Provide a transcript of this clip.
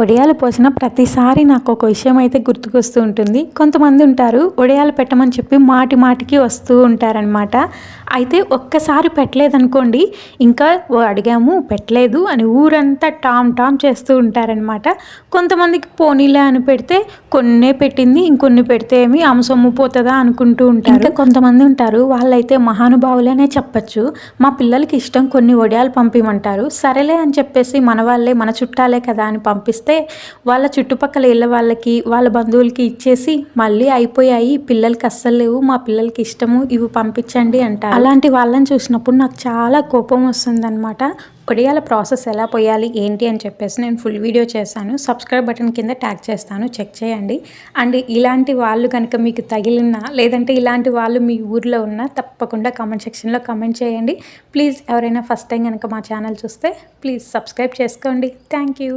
ఒడియాలు పోసిన ప్రతిసారి నాకు ఒక విషయం అయితే గుర్తుకొస్తూ ఉంటుంది. కొంతమంది ఉంటారు ఒడియాలు పెట్టమని చెప్పి మాటి మాటికి వస్తూ ఉంటారనమాట అయితే ఒక్కసారి పెట్టలేదనుకోండి ఇంకా "ఓ, అడిగాము పెట్టలేదు అని ఊరంతా టామ్ టామ్ చేస్తూ ఉంటారనమాట కొంతమందికి పోనీలే అని పెడితే కొన్నే పెట్టింది ఇంకొన్ని పెడితే ఏమి ఆమె సొమ్ము పోతుందా అనుకుంటూ ఉంటారు. ఇంకా కొంతమంది ఉంటారు వాళ్ళైతే మహానుభావులేనే చెప్పచ్చు మా పిల్లలకి ఇష్టం కొన్ని వడియాలు పంపిమంటారు సరేలే అని చెప్పేసి మన వాళ్ళే మన చుట్టాలే కదా అని పంపిస్తే వాళ్ళ చుట్టుపక్కల ఇళ్ళ వాళ్ళకి వాళ్ళ బంధువులకి ఇచ్చేసి మళ్ళీ అయిపోయాయి పిల్లలకి అస్సలు లేవు మా పిల్లలకి ఇష్టము ఇవి పంపించండి అంటారు. అలాంటి వాళ్ళని చూసినప్పుడు నాకు చాలా కోపం వస్తుందన్నమాట. ఒడియాల ప్రాసెస్ ఎలా పోయాలి ఏంటి అని చెప్పేసి నేను ఫుల్ వీడియో చేశాను. సబ్స్క్రైబ్ బటన్ కింద ట్యాగ్ చేస్తాను చెక్ చేయండి. అండ్ ఇలాంటి వాళ్ళు కనుక మీకు తగిలినా లేదంటే ఇలాంటి వాళ్ళు మీ ఊర్లో ఉన్నా తప్పకుండా కామెంట్ సెక్షన్లో కామెంట్ చేయండి. ప్లీజ్ ఎవరైనా ఫస్ట్ టైం కనుక మా ఛానల్ చూస్తే ప్లీజ్ సబ్స్క్రైబ్ చేసుకోండి. Thank you.